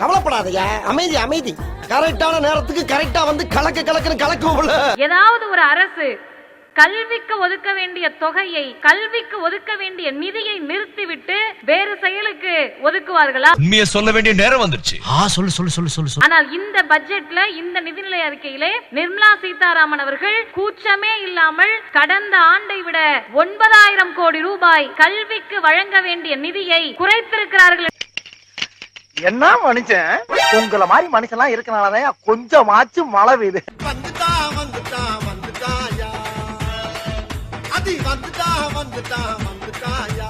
கவலைப்படாதயா. அமைதி அமைதி. கரெக்டான நேரத்துக்கு கரெக்டா வந்து கலக்க கலக்குன்னு கலக்குவோம்ல. ஏதாவது ஒரு அரசு கல்விக்கு ஒதுக்க வேண்டிய தொகையை கல்விக்கு ஒதுக்க வேண்டிய நிதியை நிறுத்திவிட்டு வேறு செயலுக்கு ஒதுக்குவார்களா? உண்மையை சொல்ல வேண்டிய நேரம் வந்துருச்சு. ஆ சொல்லு சொல்லு சொல்லு சொல்லு சொல்லு. ஆனால் இந்த பட்ஜெட்ல இந்த நிதிநிலை அறிக்கையிலே நிர்மலா சீதாராமன் அவர்கள் கூச்சமே இல்லாமல் கடந்த ஆண்டை விட ஒன்பதாயிரம் கோடி ரூபாய் கல்விக்கு வழங்க வேண்டிய நிதியை குறைத்திருக்கிறார்கள் என்ன மனுஷன்? உங்கள மாதிரி மனுஷன்லாம் இருக்கனாலதான் கொஞ்சமாச்சும் மழை பெய்யுது. வந்துட்டா வந்துட்டா வந்துட்டாயா அது வந்துட்டா வந்துட்டா வந்துட்டாயா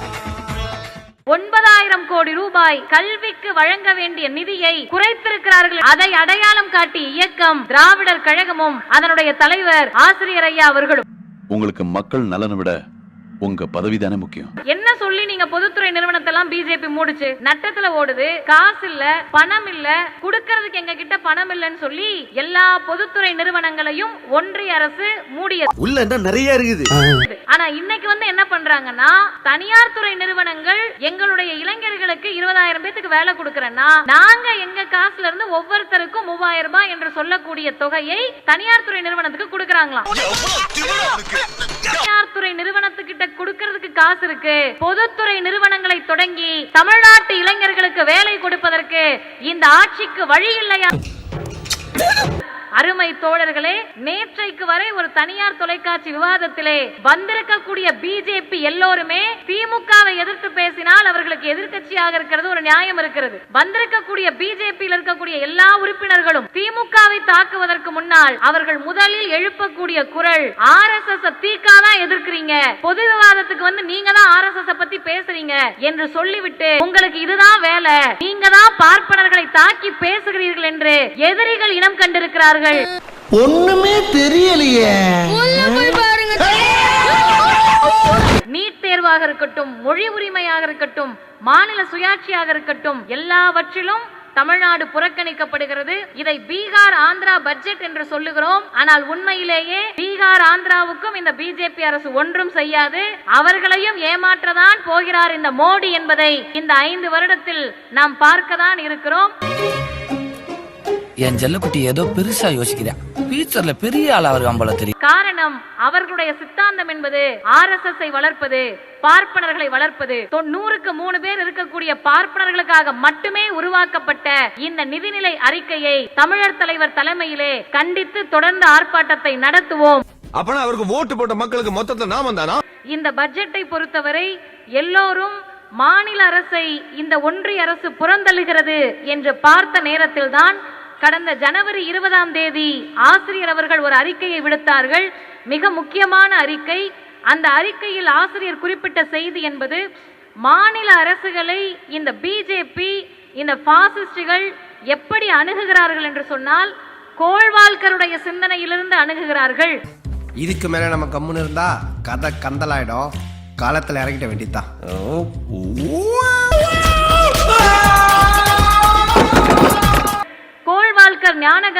ஒன்பதாயிரம் கோடி ரூபாய் கல்விக்கு வழங்க வேண்டிய நிதியை குறைத்திருக்கிறார்கள். அதை அடையாளம் காட்டி இயக்கம் திராவிடர் கழகமும் அதனுடைய தலைவர் ஆசிரியர் ஐயா அவர்களும். உங்களுக்கு மக்கள் நலனை விட உங்க பதவி தானே முக்கியம். என்ன சொல்லி நீங்க பொதுத்துறை நிறுவனத்தை எல்லாம் பிஜேபி மூடுச்சு? நட்டத்துல ஓடுது காசு இல்ல பணம் இல்ல குடுக்கறதுக்கு எங்க கிட்ட பணம் இல்லன்னு சொல்லி எல்லா பொதுத்துறை நிறுவனங்களையும் ஒன்றிய அரசு மூடியது. உள்ள என்ன நிறைய இருக்குது. ஆனா இன்னைக்கு வந்து என்ன பண்றாங்கன்னா தனியார் துறை நிறுவனங்கள் எங்களுடைய இளைஞர்களுக்கு இருபதாயிரம் பேத்துக்கு வேலை கொடுக்கறேன்னா நாங்க எங்க காசுல இருந்து ஒவ்வொருத்தருக்கும் மூவாயிரம் ரூபாய் என்று சொல்லக்கூடிய தொகையை தனியார் துறை நிறுவனத்துக்கு கொடுக்கறாங்களாம். துறை நிறுவனத்துக்கிட்ட கொடுக்கறதுக்கு காசு இருக்கு. பொதுத்துறை நிறுவனங்களை தொடங்கி தமிழ்நாட்டு இளைஞர்களுக்கு வேலை கொடுப்பதற்கு இந்த ஆட்சிக்கு வழி இல்லையா? அருமை தோழர்களே நேற்றைக்கு வரை ஒரு தனியார் தொலைக்காட்சி விவாதத்திலே வந்திருக்கக்கூடிய பிஜேபி எல்லோருமே திமுகவை எதிர்த்து பேசினால் அவர்களுக்கு எதிர்க்கட்சியாக இருக்கிறது ஒரு நியாயம் இருக்கிறது. வந்திருக்கக்கூடிய பிஜேபியில் இருக்கக்கூடிய எல்லா உறுப்பினர்களும் திமுகவை தாக்குவதற்கு முன்னால் அவர்கள் முதலில் எழுப்பக்கூடிய குரல் ஆர் எஸ் எஸ் தான் எதிர்க்கிறீங்க. பொது விவாதத்துக்கு வந்து நீங்க தான் ஆர் எஸ் எஸ் பத்தி பேசுறீங்க என்று சொல்லிவிட்டு உங்களுக்கு இதுதான் வேலை. நீங்க தான் பார்ப்பனர்களை தாக்கி பேசுகிறீர்கள் என்று எதிரிகள் இனம் கண்டிருக்கிறார்கள். ஒண்ணுமே தெரியலையே. நீட் தேர்வாக இருக்கட்டும் மொழி உரிமையாக இருக்கட்டும் மாநில சுயாட்சியாக இருக்கட்டும் எல்லாவற்றிலும் தமிழ்நாடு புறக்கணிக்கப்படுகிறது. இதை பீகார் ஆந்திரா பட்ஜெட் என்று சொல்லுகிறோம். ஆனால் உண்மையிலேயே பீகார் ஆந்திராவுக்கும் இந்த பிஜேபி அரசு ஒன்றும் செய்யாது. அவர்களையும் ஏமாற்றதான் போகிறார் இந்த மோடி என்பதை இந்த ஐந்து வருடத்தில் நாம் பார்க்கதான் இருக்கிறோம். என் செல்லக்குட்டி ஏதோ பெருசா யோசிக்கிறேன். ஃபியூச்சர்ல பெரிய ஆள் வருவான் போல தெரியும். காரணம் அவர்களுடைய சித்தாந்தம் என்பது ஆர் எஸ் எஸ் வளர்ப்பது பார்ப்பனர்களை வளர்ப்பது. தொண்ணூறுக்கு மூணு பேர் இருக்கக்கூடிய பார்ப்பனர்களுக்காக மட்டுமே உருவாக்கப்பட்ட இந்த நிதிநிலை அறிக்கையை தமிழர் தலைவர் தலைமையிலே கண்டித்து தொடர்ந்து ஆர்ப்பாட்டத்தை நடத்துவோம். அப்பனா அவருக்கு ஓட்டு போட்ட மக்களுக்கு மொத்தத்துல நாம தானா? இந்த பட்ஜெட்டை பொறுத்தவரை எல்லோரும் மாநில அரசை இந்த ஒன்றிய அரசு புறந்தள்ளுகிறது என்று பார்த்த நேரத்தில்தான் கடந்த ஜனவரி இருபதாம் தேதி ஆசிரியர் அவர்கள் ஒரு அறிக்கையை விடுத்தார்கள். மிக முக்கியமான அறிக்கை. அந்த அறிக்கையில் ஆசிரியர் குறிப்பிட்ட செய்தி என்பது மாநில அரசுகளை இந்த பிஜேபி இந்த பாசிஸ்டுகள் எப்படி அணுகுகிறார்கள் என்று சொன்னால் கோள்வாழ்கருடைய சிந்தனையிலிருந்து அணுகுகிறார்கள். இதுக்கு மேல நம்ம கம்முன்னு இருந்தா கதை கந்தலாயிடும். காலத்துல இறங்கிட்ட வேண்டியதுதான்.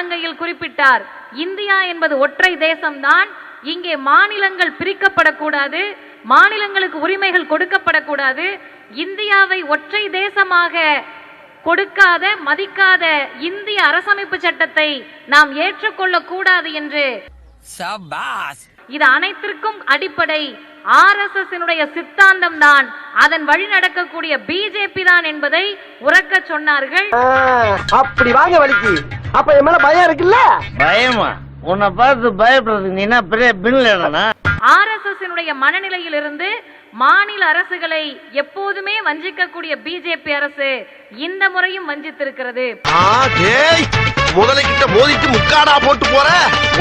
கோள்வாழ்கர் குறிப்பிட்டார். இந்தியா என்பது ஒற்றை தேசம்தான். இங்கே மாநிலங்கள் பிரிக்கப்படக்கூடாது. மாநிலங்களுக்கு உரிமைகள் கொடுக்கப்படக்கூடாது. இந்தியாவை ஒற்றை தேசமாக கொடுக்காத மதிக்காத இந்திய அரசமைப்பு சட்டத்தை நாம் ஏற்றுக்கொள்ளக் கூடாது என்று சபாஸ் இது அனைத்திற்கும் அடிப்படை. ஆர் எஸ் எஸ் சித்தாந்தம் தான். அதன் வழி நடக்கக்கூடிய பிஜேபி தான் என்பதை உறக்க சொன்னார்கள். அப்படி வாங்க வலிக்கு. அப்ப என் மேல பயம் இருக்குல்ல? பயமா? உன்னை பார்த்து பயப்படுறதுக்கு நீ என்ன பெரிய பின்லேடனா ஆர் எஸ் எஸ் மனநிலையிலிருந்து மாநில அரசுகளை எப்போதுமே வஞ்சிக்கக்கூடிய பிஜேபி அரசு இந்த முறையும் வஞ்சித்திருக்கிறது. முதலைக்கிட்ட மோதிட்டு முக்காடா போட்டு போற?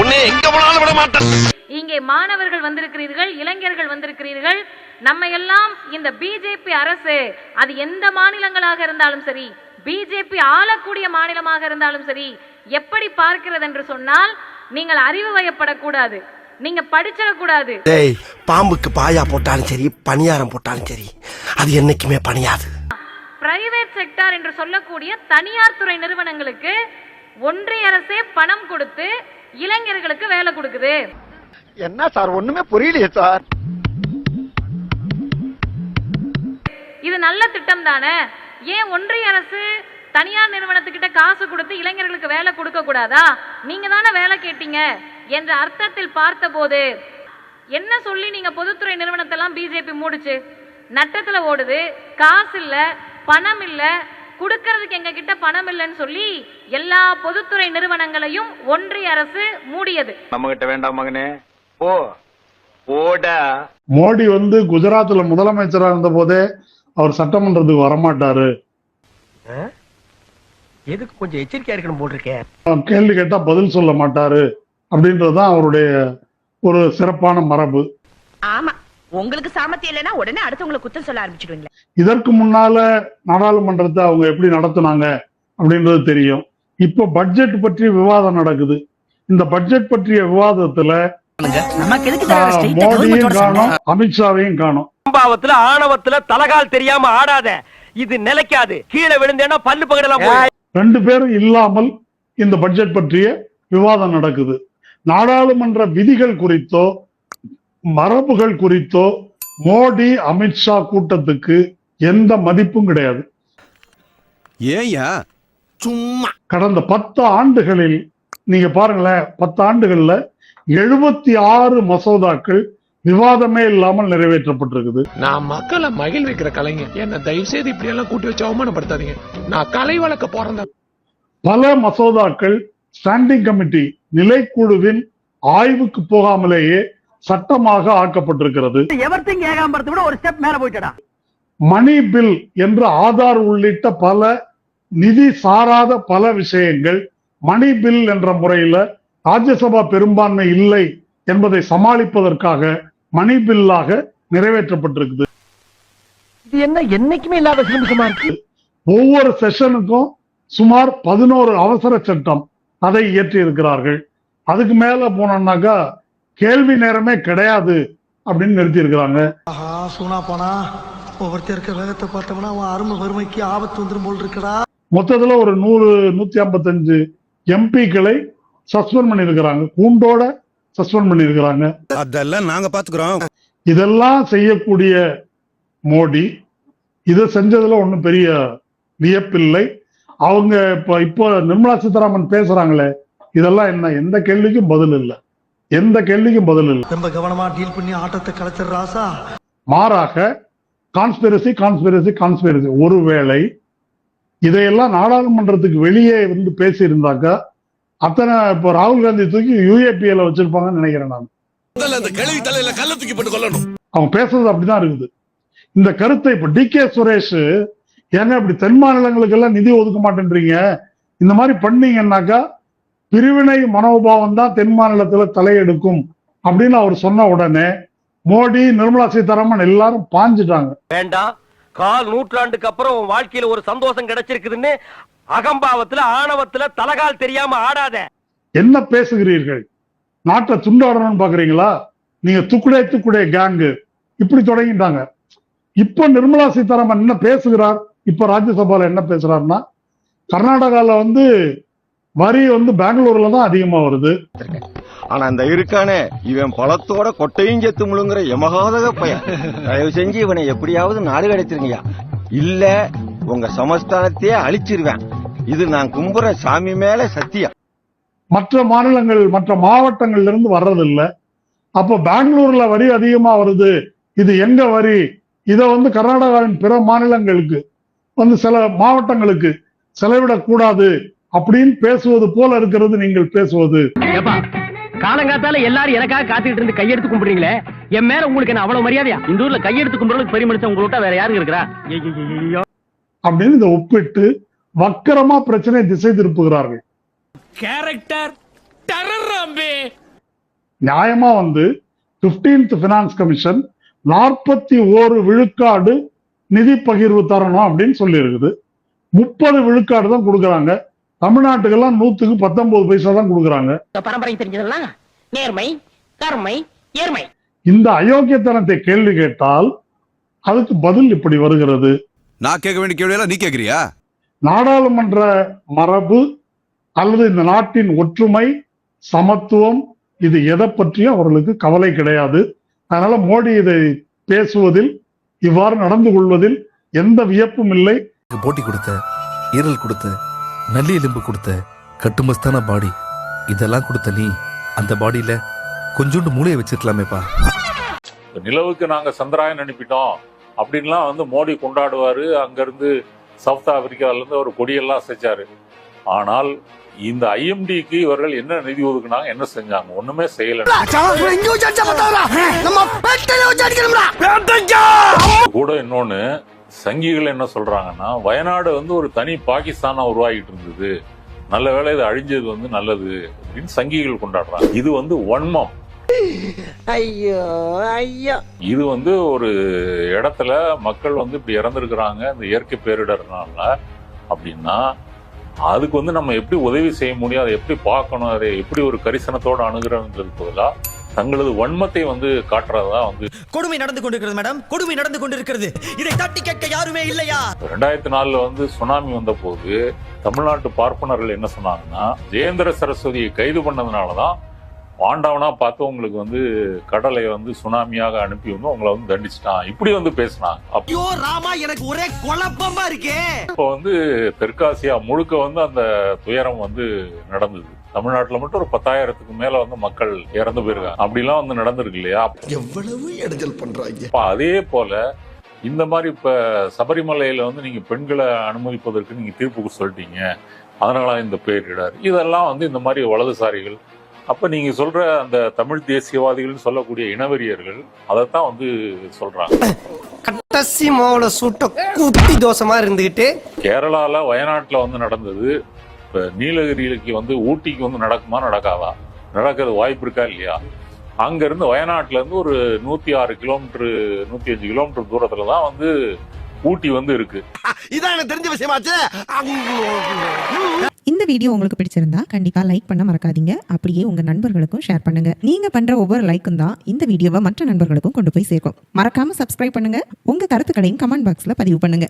உன்னை எங்க போனாலும் விட மாட்டேன். இங்கே மாணவர்கள் வந்திருக்கிறீர்கள் இளைஞர்கள் வந்திருக்கிறீர்கள். நம்ம எல்லாம் இந்த பிஜேபி அரசு அது எந்த மாநிலங்களாக இருந்தாலும் சரி பிஜேபி ஆளக்கூடிய மாநிலமாக இருந்தாலும் சரி எப்படி பார்க்கிறது என்று சொன்னால் நீங்கள் அறிவு வயப்படக்கூடாது. நீங்க படிச்சிடக்கூடாது டேய் பாம்புக்கு பாயா போட்டாலும் சரி பணியாரம் போட்டாலும் சரி அது என்னைக்குமே பணியாது. பிரைவேட் செக்டார் என்று சொல்லக்கூடிய தனியார் துறை நிறுவனங்களுக்கு ஒன்றிய அரசே பணம் கொடுத்து இளைஞர்களுக்கு வேலை கொடுக்குது. என்ன சார் ஒண்ணுமே புரியலையே சார். இது நல்ல திட்டம் தானே? ஏன் ஒன்றிய அரசு தனியார் நிறுவனத்துக்கிட்ட காசு கொடுத்து இளைஞர்களுக்கு வேலை கொடுக்க கூடாதா? நீங்க தானே வேலை கேட்டீங்க. என்ற அர்த்தத்தில் பார்த்தபோது என்ன சொல்லி நீங்க பொதுத்துறை நிறுவனத்தெல்லாம் பிஜேபி மூடுச்சு? நட்டத்துல ஓடுது காசு இல்ல பணம் இல்ல கொடுக்கறதுக்கு எங்க கிட்ட பணம் இல்லைன்னு சொல்லி எல்லா பொதுத்துறை நிறுவனங்களையும் ஒன்றிய அரசு மூடியது. நம்ம கிட்ட வேண்டாம் மகனே. போ. போடா. மோடி வந்து குஜராத்ல முதலமைச்சரா இருந்த போதே அவர் சட்டமன்றத்துக்கு வரமாட்டாரு. எதுக்கு கொஞ்சம் எச்சரிக்கையா இருக்கணும் போல் இருக்கேன் கேள்வி கேட்டா பதில் சொல்ல மாட்டாரு. அப்படின்றதுதான் அவருடைய ஒரு சிறப்பான மரபு. ஆமா. உங்களுக்கு சாமர்த்தியம் இல்லைன்னா உடனே அடுத்தவங்களை குத்தம் சொல்ல ஆரம்பிச்சிடுவீங்களா. இதற்கு முன்னால நாடாளுமன்றத்தை அவங்க எப்படி நடத்துனாங்க அப்படின்றது தெரியும். இப்போ பட்ஜெட் பற்றி விவாதம் நடக்குது. இந்த பட்ஜெட் பற்றிய விவாதத்துல நமக்கு எதுக்கு ஆஹ், மோடியும் காணும் அமித்ஷாவையும் காணும். சம்பாவத்துல ஆணவத்துல தலகால் தெரியாம ஆடாத. இது நிலைக்காது. கீழே விழுந்தேன்னா பல்லு பகடலாம் ரெண்டு பேரும் இல்லாமல் இந்த பட்ஜெட் பற்றிய விவாதம் நடக்குது. நாடாளுமன்ற விதிகள் குறித்தோ மரபுகள் குறித்தோ மோடி அமித்ஷா கூட்டத்துக்கு எந்த மதிப்பும் கிடையாது. ஏயா சும்மா. கடந்த பத்து ஆண்டுகளில் நீங்க பாருங்களேன் பத்து ஆண்டுகள்ல எழுபத்தி ஆறு மசோதாக்கள் விவாதமே இல்லாமல் நிறைவேற்றப்பட்டிருக்குது. நான் மக்களை மகிழ்விக்கிற கலைஞர் என்ன தயவு செய்து இப்படி எல்லாம் கூட்டி வச்சு அவமானப்படுத்தாதீங்க. நான் கலை வழக்க பிறந்த பல மசோதாக்கள் ஸ்டாண்டிங் கமிட்டி நிலைக்குழுவின் ஆய்வுக்கு போகாமலேயே சட்டமாக ஆக்கப்பட்டிருக்கிறது. மணி பில் என்ற ஆதார் உள்ளிட்ட பல நிதி சாராத பல விஷயங்கள் மணி பில் என்ற முறையில ராஜ்யசபா பெரும்பான்மை இல்லை என்பதை சமாளிப்பதற்காக மணி பில்லாக நிறைவேற்றப்பட்டிருக்குது. இது என்ன என்னைக்குமே இல்லாத ஒவ்வொரு செஷனுக்கும் சுமார் பதினோரு அவசர சட்டம். அதை இயற்றி இருக்கிறார்கள் அதுக்கு மேல போனோம்னாக்கா கேள்வி நேரமே கிடையாது அப்படின்னு நிறுத்தி இருக்கிறாங்க ஆஹா சூனா போனா ஒவ்வொருத்தர் இருக்க வேகத்தை பார்த்தோம்னா அவன் அருமை வறுமைக்கு ஆபத்து வந்துரும் போல் இருக்கடா. மொத்தத்துல ஒரு நூறு நூத்தி ஐம்பத்தஞ்சு எம்பிக்களை சஸ்பெண்ட் பண்ணியிருக்கிறாங்க. கூண்டோட சஸ்பெண்ட் பண்ணியிருக்கிறாங்க. அதெல்லாம் நாங்க பாத்துக்கிறோம். இதெல்லாம் செய்யக்கூடிய மோடி இதை செஞ்சதுல ஒண்ணும் பெரிய வியப்பில்லை. அவங்க இப்ப இப்போ நிர்மலா சீதாராமன் பேசுறாங்களே இதெல்லாம் என்ன எந்த கேள்விக்கும் பதில் இல்லை. எந்த கேள்விக்கும் பதில் இல்லை. ரொம்ப கவனமா டீல் பண்ணி ஆட்டத்தை கலைச்சிடுற ராசா. மாறாக கான்ஸ்பிரசி கான்ஸ்பிரசி கான்ஸ்பிரசி ஒருவேளை இதையெல்லாம் நாடாளுமன்றத்துக்கு வெளியே வந்து பேசியிருந்தாக்கா அத்தனை இப்போ ராகுல் காந்தி தூக்கி யூஏபிஎல வச்சிருப்பாங்கன்னு நினைக்கிறேன் நான். அந்த கழுவி தலையில கல்ல தூக்கி போட்டு கொல்லணும். அவங்க பேசுறது அப்படிதான் இருக்குது. இந்த கருத்தை இப்ப டி கே சுரேஷ் ஏங்க இப்படி தென் மாநிலங்களுக்கு எல்லாம் நிதி ஒதுக்க மாட்டேன்றீங்க? இந்த மாதிரி பண்ணீங்கன்னாக்கா பிரிவினை மனோபாவம் தான் தென் மாநிலத்துல தலையெடுக்கும் அப்படின்னு அவர் சொன்ன உடனே மோடி நிர்மலா சீதாராமன் எல்லாரும் பாஞ்சிட்டாங்க. வேண்டாம். கால் நூற்றாண்டுக்கு அப்புறம் உன் வாழ்க்கையில ஒரு சந்தோஷம் கிடைச்சிருக்குதுன்னு அகம்பாவத்துல ஆணவத்துல தலகால் தெரியாம ஆடாத. என்ன பேசுகிறீர்கள்? நாட்டை துண்டாடணும்னு பாக்குறீங்களா? நீங்க துக்குடே துக்குடே கேங்கு இப்படி தொடங்கிட்டாங்க. இப்ப நிர்மலா சீதாராமன் என்ன பேசுகிறார்? இப்ப ராஜ்யசபால என்ன பேசுறாருன்னா கர்நாடகால வந்து வரி வந்து பெங்களூர்ல தான் அதிகமா வருது. ஆனா அந்த இருக்கானே இவன் பழத்தோட கொட்டையும் செத்து முழுங்குற எமகாதக பையன். தயவு செஞ்சு இவனை எப்படியாவது நாடு கிடைச்சிருங்கய்யா இல்ல உங்க சமஸ்தானத்தையே அழிச்சிருவேன். இது நான் கும்புற சாமி மேல சத்தியம். மற்ற மாநிலங்கள் மற்ற மாவட்டங்கள்ல இருந்து வர்றதில்ல. அப்போ பெங்களூர்ல வரி அதிகமா வருது. இது எங்க வரி? இத வந்து கர்நாடகாவின் பிற மாநிலங்களுக்கு வந்து சில மாவட்டங்களுக்கு செலவிடக்கூடாது அப்படின்னு பேசுவது போல இருக்கிறது நீங்கள் பேசுவது. காலங்காத்தால எல்லாரும் எனக்காக காத்துக்கிட்டு இருந்து கையெடுத்து கும்பிடுறீங்களே? என் மேல உங்களுக்கு என்ன அவ்வளவு மரியாதையா? இந்த ஊர்ல கையெடுத்து கும்பிடுறதுக்கு பெரிய மனுஷன் உங்களை விட்டா வேற யாருங்க இருக்கிறா? அப்படின்னு இதை ஒப்பிட்டு வக்கரமா பிரச்சனை திசை திருப்புகிறார்கள். கேரக்டர் நியாயமா வந்து 15th பினான்ஸ் கமிஷன் நாற்பத்தி ஓரு விழுக்காடு நிதி பகிர்வு தரணும் அப்படின்னு சொல்லி இருக்குது முப்பது விழுக்காடு தான் கொடுக்கறாங்க. தமிழ்நாட்டுக்கெல்லாம் நூத்துக்கு பத்தொன்பது பைசா தான் கொடுக்கறாங்க. பரம்பரை தெரிஞ்சதெல்லாம் நேர்மை கருமை ஏர்மை இந்த அயோக்கியத்தனத்தை கேள்வி கேட்டால் அதுக்கு பதில் இப்படி வருகிறது. நான் கேட்க வேண்டிய கேள்வி நீ கேக்குறியா நாடாளுமன்ற மரபு அல்லது இந்த நாட்டின் ஒற்றுமை சமத்துவம் இது எதை பற்றியும் அவர்களுக்கு கவலை கிடையாது. அதனால மோடி இதை பேசுவதில் இவ்வாறு நடந்து கொள்வதில் எந்த வியப்பும் இல்லை. போட்டி கொடுத்த ஈரல் கொடுத்த நல்லி எலும்பு கொடுத்த கட்டுமஸ்தான பாடி இதெல்லாம் கொடுத்த நீ அந்த பாடியில கொஞ்சோண்டு மூளையை வச்சிருக்கலாமேப்பா. நிலவுக்கு நாங்க சந்திராயன் அனுப்பிட்டோம். அப்படின்லாம் வந்து மோடி கொண்டாடுவாரு. அங்கிருந்து சவுத் ஆப்பிரிக்கால இருந்து ஒரு கொடியெல்லாம் செஞ்சாரு ஆனால் இந்த ஐஎம்டிக்கு இவர்கள் என்ன நிதி ஒதுக்குனாங்க என்ன செஞ்சாங்க? ஒண்ணுமே செய்யல. கூட இன்னொன்னு சங்கிகள் என்ன சொல்றாங்கன்னா வயநாடு வந்து ஒரு தனி பாகிஸ்தானா உருவாகிட்டு இருந்தது. நல்ல வேளை இது அழிஞ்சது வந்து நல்லது அப்படின்னு சங்கிகள் கொண்டாடுறாங்க. இது வந்து வன்மம். ஐயோ ஐயோ. இது வந்து ஒரு இடத்துல மக்கள் வந்து இப்படி இறந்துருக்குறாங்க இந்த இயற்கை பேரிடர்னால. அப்படின்னா அதுக்கு வந்து நம்ம எப்படி உதவி செய்ய முடியும்? அதை எப்படி பார்க்கணும்? அதை எப்படி ஒரு கரிசனத்தோட அணுகிறோன்றது பதிலாக தங்களது வன்மத்தை வந்து காட்டுறதா வந்து கொடுமை நடந்து கொண்டிருக்கிறது மேடம். கொடுமை நடந்து கொண்டிருக்கிறது. இதை தட்டி கேட்க யாருமே இல்லையா? ரெண்டாயிரத்தி நாலுல வந்து சுனாமி வந்த போது தமிழ்நாட்டு பார்ப்பனர்கள் என்ன சொன்னாங்கன்னா ஜெயேந்திர சரஸ்வதியை கைது பண்ணதுனாலதான் பாண்டவனா பார்த்து உங்களுக்கு வந்து கடலை வந்து சுனாமியாக அனுப்பி வந்து உங்களை வந்து தண்டிச்சிட்டான். இப்படி வந்து பேசினாங்க அப்ப ராமா எனக்கு ஒரே குழப்பமா இருக்கே. இப்போ வந்து தெற்காசியா முழுக்க வந்து அந்த துயரம் வந்து நடந்தது. தமிழ்நாட்டுல மட்டும் ஒரு பத்தாயிரத்துக்கு மேல வந்து மக்கள் இறந்து போயிருக்காங்க. அப்படிலாம் வந்து நடந்திருக்கு இல்லையா? எவ்வளவு இடைஞ்சல் பண்றாங்க. அதே போல இந்த மாதிரி இப்ப சபரிமலையில வந்து நீங்க பெண்களை அனுமதிப்பதற்கு நீங்க தீர்ப்புக்கு சொல்லிட்டீங்க. அதனால இந்த பேரிடர் இதெல்லாம் வந்து இந்த மாதிரி வலதுசாரிகள் அப்ப நீங்க சொல்ற அந்த தமிழ் தேசியவாதிகள்னு சொல்லக்கூடிய இனவெறியர்கள் அதைத்தான் வந்து சொல்றாங்க. கட்டசி மாவுல சுட்ட குட்டி தோசமா இருந்துகிட்டு கேரளால வயநாட்டுல வந்து நடந்தது. இப்ப நீலகிரிக்கு வந்து ஊட்டிக்கு வந்து நடக்குமா நடக்காதா? நடக்கிறது வாய்ப்பு இருக்கா இல்லையா? அங்க இருந்து வயநாட்டுல இருந்து ஒரு நூத்தி ஆறு கிலோமீட்டர் நூத்தி அஞ்சு கிலோமீட்டர் தூரத்துல தான் வந்து ஊட்டி வந்து இருக்கு. இதான் எனக்கு தெரிஞ்ச விஷயமாச்சு. இந்த வீடியோ உங்களுக்கு பிடிச்சிருந்தா கண்டிப்பா லைக் பண்ண மறக்காதீங்க. அப்படியே உங்க நண்பர்களுக்கும் ஷேர் பண்ணுங்க. நீங்க பண்ற ஒவ்வொரு லைக்கும் தான் இந்த வீடியோவை மற்ற நண்பர்களுக்கும் கொண்டு போய் சேர்க்கும். மறக்காம சப்ஸ்கிரைப் பண்ணுங்க. உங்க கருத்துக்களையும் கமெண்ட் பாக்ஸ்ல பதிவு பண்ணுங்க.